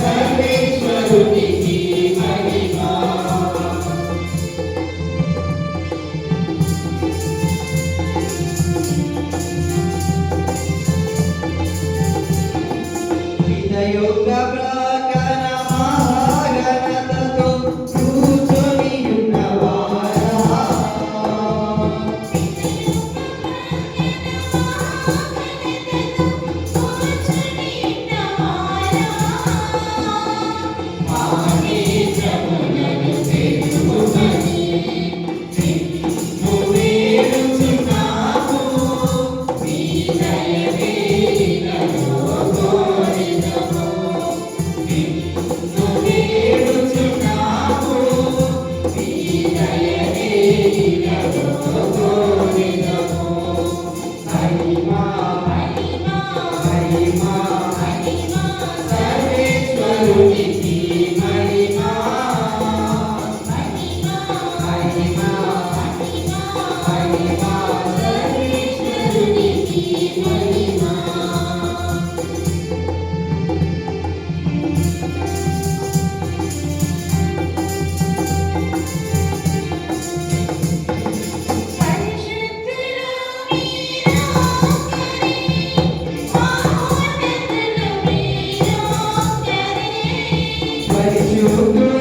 సర్వేశ్వరుని 다 like you.